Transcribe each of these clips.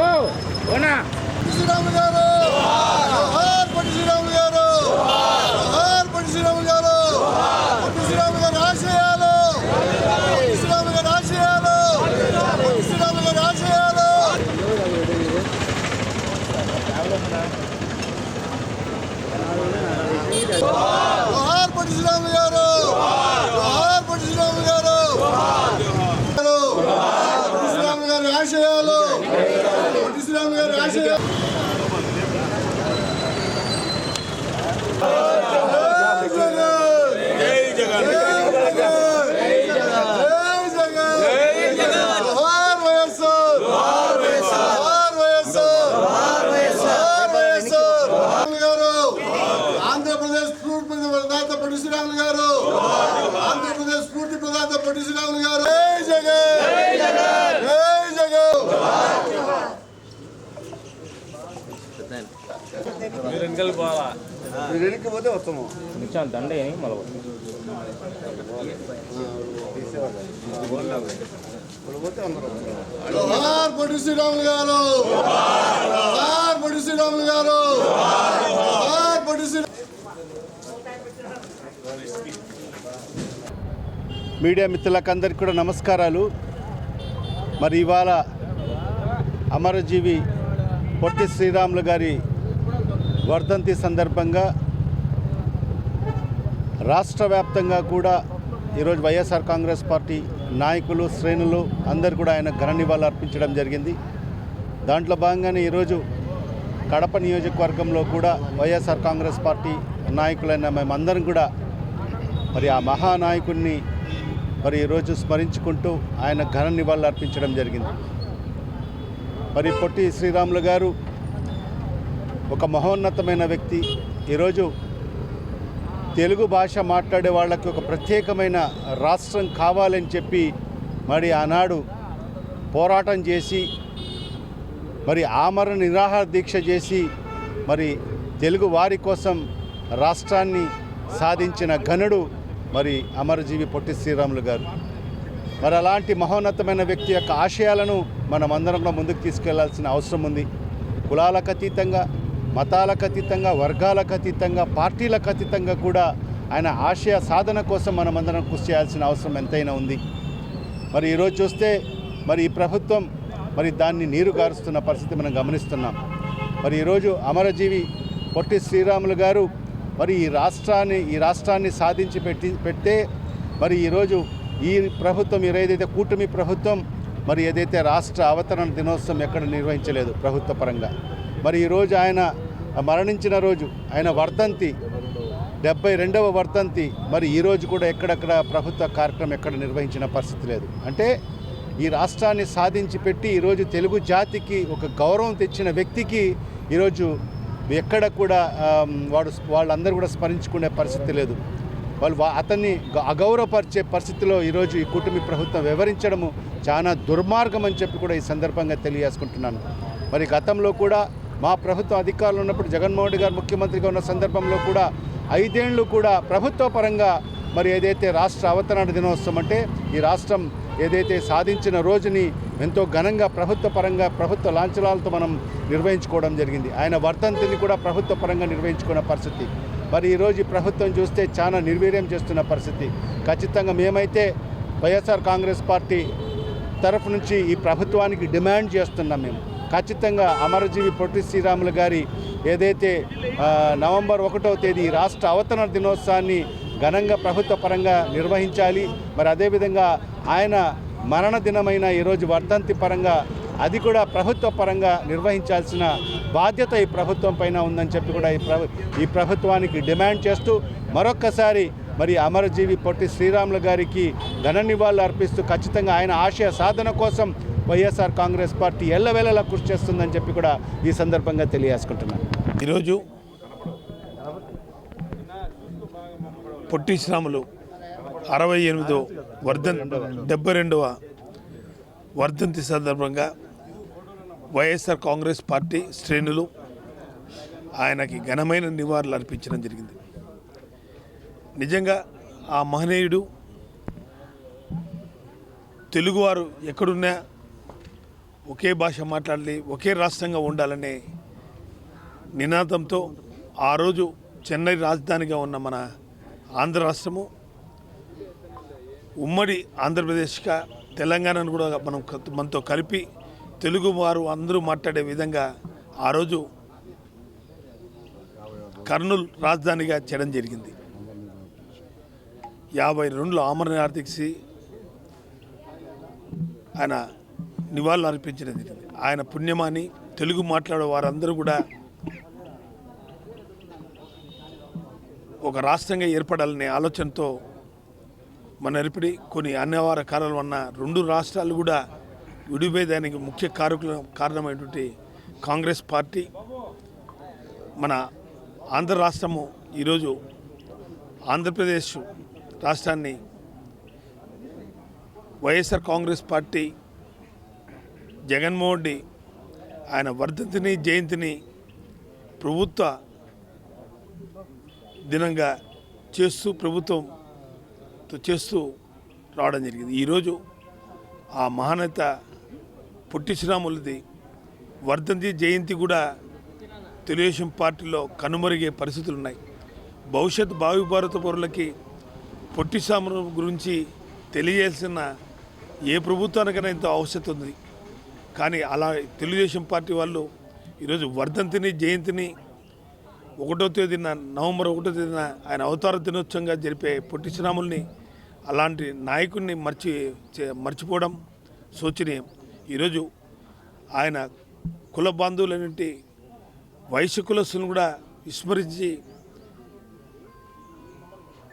哦，我 mana itu? ఆశయాలు పొట్టి గారు గారి జై జగన్ జై జగన్ జై జగన్ జోహార్ వైఎస్ఆర్ జోహార్ వైఎస్ఆర్ జోహార్ వైఎస్ఆర్ గారు ఆంధ్రప్రదేశ్ స్ఫూర్తి ప్రదాత పొట్టి శ్రీరాములు గారు ఆంధ్రప్రదేశ్ స్ఫూర్తి ప్రదాత పొట్టి శ్రీరాములు గారు జై జగన్ జై జగన్ మీరు వెనకాల పోవాలా మీరు వెనక్కి పోతే వస్తాము. దండ మళ్ళీ శ్రీరాములు గారు. శ్రీరాములు గారు. జోహార్ పొట్టి శ్రీ మీడియా మిత్రులకందరికీ కూడా నమస్కారాలు. మరి ఇవాళ అమరజీవి పొట్టి శ్రీరాములు గారి వర్ధంతి సందర్భంగా రాష్ట్ర వ్యాప్తంగా కూడా ఈరోజు వైఎస్ఆర్ కాంగ్రెస్ పార్టీ నాయకులు శ్రేణులు అందరు కూడా ఆయన ఘన నివాళులు అర్పించడం జరిగింది. దాంట్లో భాగంగానే ఈరోజు కడప నియోజకవర్గంలో కూడా వైఎస్ఆర్ కాంగ్రెస్ పార్టీ నాయకులైన మేమందరం కూడా మరి ఆ మహానాయకుడిని మరి ఈరోజు స్మరించుకుంటూ ఆయన ఘన నివాళులు అర్పించడం జరిగింది. మరి పొట్టి శ్రీరాములు గారు ఒక మహోన్నతమైన వ్యక్తి. ఈరోజు తెలుగు భాష మాట్లాడే వాళ్ళకి ఒక ప్రత్యేకమైన రాష్ట్రం కావాలని చెప్పి మరి ఆనాడు పోరాటం చేసి మరి ఆమరణ నిరాహార దీక్ష చేసి మరి తెలుగు వారి కోసం రాష్ట్రాన్ని సాధించిన ఘనుడు మరి అమరజీవి పొట్టి శ్రీరాములు గారు. మరి అలాంటి మహోన్నతమైన వ్యక్తి యొక్క ఆశయాలను మనం అందరం కూడా ముందుకు తీసుకెళ్ళాల్సిన అవసరం ఉంది. కులాలకు అతీతంగా మతాలకు అతీతంగా వర్గాలకు అతీతంగా పార్టీలకు అతీతంగా కూడా ఆయన ఆశయ సాధన కోసం మనం అందరం కృషి చేయాల్సిన అవసరం ఎంతైనా ఉంది. మరి ఈరోజు చూస్తే మరి ఈ ప్రభుత్వం మరి దాన్ని నీరు గారుస్తున్న పరిస్థితి మనం గమనిస్తున్నాం. మరి ఈరోజు అమరజీవి పొట్టి శ్రీరాములు గారు మరి ఈ రాష్ట్రాన్ని ఈ రాష్ట్రాన్ని సాధించి పెట్టి పెడితే మరి ఈరోజు ఈ ప్రభుత్వం ఏదైతే కూటమి ప్రభుత్వం మరి ఏదైతే రాష్ట్ర అవతరణ దినోత్సవం ఎక్కడ నిర్వహించలేదు ప్రభుత్వ పరంగా. మరి ఈరోజు ఆయన మరణించిన రోజు ఆయన వర్ధంతి డెబ్బై రెండవ వర్ధంతి మరి ఈరోజు కూడా ఎక్కడెక్కడ ప్రభుత్వ కార్యక్రమం ఎక్కడ నిర్వహించిన పరిస్థితి లేదు. అంటే ఈ రాష్ట్రాన్ని సాధించి పెట్టి ఈరోజు తెలుగు జాతికి ఒక గౌరవం తెచ్చిన వ్యక్తికి ఈరోజు ఎక్కడ కూడా వాడు వాళ్ళందరూ కూడా స్మరించుకునే పరిస్థితి లేదు. వాళ్ళు అతన్ని గ- అగౌరవపరిచే పరిస్థితిలో ఈరోజు ఈ కూటమి ప్రభుత్వం వివరించడము చాలా దుర్మార్గం అని చెప్పి కూడా ఈ సందర్భంగా తెలియజేసుకుంటున్నాను. మరి గతంలో కూడా మా ప్రభుత్వ అధికారులు ఉన్నప్పుడు జగన్మోహన్ రెడ్డి గారు ముఖ్యమంత్రిగా ఉన్న సందర్భంలో కూడా ఐదేళ్ళు కూడా ప్రభుత్వ పరంగా మరి ఏదైతే రాష్ట్ర అవతరణ దినోత్సవం అంటే ఈ రాష్ట్రం ఏదైతే సాధించిన రోజుని ఎంతో ఘనంగా ప్రభుత్వ పరంగా ప్రభుత్వ లాంఛనాలతో మనం నిర్వహించుకోవడం జరిగింది. ఆయన వర్ధంతిని కూడా ప్రభుత్వ పరంగా నిర్వహించుకున్న పరిస్థితి. మరి ఈరోజు ఈ ప్రభుత్వం చూస్తే చాలా నిర్వీర్యం చేస్తున్న పరిస్థితి. ఖచ్చితంగా మేమైతే వైఎస్ఆర్ కాంగ్రెస్ పార్టీ తరఫు నుంచి ఈ ప్రభుత్వానికి డిమాండ్ చేస్తున్నాం మేము. ఖచ్చితంగా అమరజీవి పొట్టి శ్రీరాములు గారి ఏదైతే నవంబర్ ఒకటవ తేదీ రాష్ట్ర అవతరణ దినోత్సవాన్ని ఘనంగా ప్రభుత్వ పరంగా నిర్వహించాలి మరి అదేవిధంగా ఆయన మరణ దినమైన ఈరోజు వర్ధంతి పరంగా అది కూడా ప్రభుత్వ పరంగా నిర్వహించాల్సిన బాధ్యత ఈ ప్రభుత్వం పైన ఉందని చెప్పి కూడా ఈ ప్రభు ఈ ప్రభుత్వానికి డిమాండ్ చేస్తూ మరొక్కసారి మరి అమరజీవి పొట్టి శ్రీరాములు గారికి ఘన నివాళులు అర్పిస్తూ ఖచ్చితంగా ఆయన ఆశయ సాధన కోసం వైఎస్ఆర్ కాంగ్రెస్ పార్టీ ఎల్లవేళలా కృషి చేస్తుందని చెప్పి కూడా ఈ సందర్భంగా తెలియజేసుకుంటున్నాను. ఈరోజు పొట్టి శ్రాములు అరవై ఎనిమిదో వర్ధన్ డెబ్బై రెండవ వర్ధంతి సందర్భంగా వైఎస్ఆర్ కాంగ్రెస్ పార్టీ శ్రేణులు ఆయనకి ఘనమైన నివాళులు అర్పించడం జరిగింది. నిజంగా ఆ మహనీయుడు తెలుగువారు ఎక్కడున్నా ఒకే భాష మాట్లాడాలి ఒకే రాష్ట్రంగా ఉండాలనే నినాదంతో ఆ రోజు చెన్నై రాజధానిగా ఉన్న మన ఆంధ్ర రాష్ట్రము ఉమ్మడి ఆంధ్రప్రదేశ్గా తెలంగాణను కూడా మనం మనతో కలిపి తెలుగు వారు అందరూ మాట్లాడే విధంగా ఆ రోజు కర్నూలు రాజధానిగా చేయడం జరిగింది. యాభై రెండులో ఆమరణ ఆయన నివాళులు అర్పించడం జరిగింది ఆయన పుణ్యమాని తెలుగు మాట్లాడే వారందరూ కూడా ఒక రాష్ట్రంగా ఏర్పడాలనే ఆలోచనతో మన ఏర్పడి కొన్ని అన్నవార కారణాల వలన రెండు రాష్ట్రాలు కూడా విడిపోయేదానికి ముఖ్య కారకుల కారణమైనటువంటి కాంగ్రెస్ పార్టీ మన ఆంధ్ర రాష్ట్రము ఈరోజు ఆంధ్రప్రదేశ్ రాష్ట్రాన్ని వైఎస్ఆర్ కాంగ్రెస్ పార్టీ జగన్మోహన్ రెడ్డి ఆయన వర్ధంతిని జయంతిని ప్రభుత్వ దినంగా చేస్తూ ప్రభుత్వంతో చేస్తూ రావడం జరిగింది. ఈరోజు ఆ మహానేత పొట్టి శ్రీరాములది వర్ధంతి జయంతి కూడా తెలుగుదేశం పార్టీలో కనుమరిగే పరిస్థితులు ఉన్నాయి భవిష్యత్ భావి భారత పౌరులకి పొట్టి శ్రీరాములు గురించి తెలియజేయాల్సిన ఏ ప్రభుత్వానికైనా ఎంతో అవసరం ఉంది. కానీ అలా తెలుగుదేశం పార్టీ వాళ్ళు ఈరోజు వర్ధంతిని జయంతిని ఒకటో తేదీన నవంబర్ ఒకటో తేదీన ఆయన అవతార దినోత్సవంగా జరిపే పొట్టి శ్రీరాముల్ని అలాంటి నాయకుడిని మర్చి మర్చిపోవడం శోచనీయం. ఈరోజు ఆయన కుల బాంధవులన్నింటి వయసు కులస్తులను కూడా విస్మరించి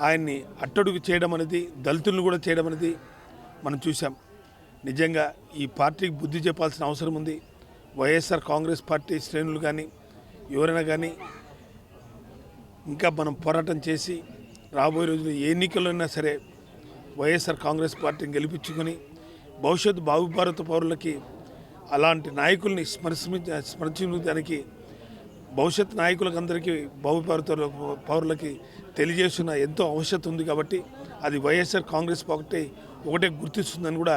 ఆయన్ని అట్టడుగు చేయడం అనేది దళితులను కూడా చేయడం అనేది మనం చూసాం నిజంగా ఈ పార్టీకి బుద్ధి చెప్పాల్సిన అవసరం ఉంది. వైఎస్ఆర్ కాంగ్రెస్ పార్టీ శ్రేణులు కానీ ఎవరైనా కానీ ఇంకా మనం పోరాటం చేసి రాబోయే రోజుల్లో ఏ ఎన్నికల్లో సరే వైఎస్ఆర్ కాంగ్రెస్ పార్టీని గెలిపించుకొని భవిష్యత్తు భావి భారత పౌరులకి అలాంటి నాయకుల్ని స్మరించ స్మరించడానికి భవిష్యత్ నాయకులకు అందరికీ భావి భారత పౌరులకి తెలియజేస్తున్న ఎంతో అవసరం ఉంది కాబట్టి అది వైఎస్ఆర్ కాంగ్రెస్ పార్టీ ఒకటే గుర్తిస్తుందని కూడా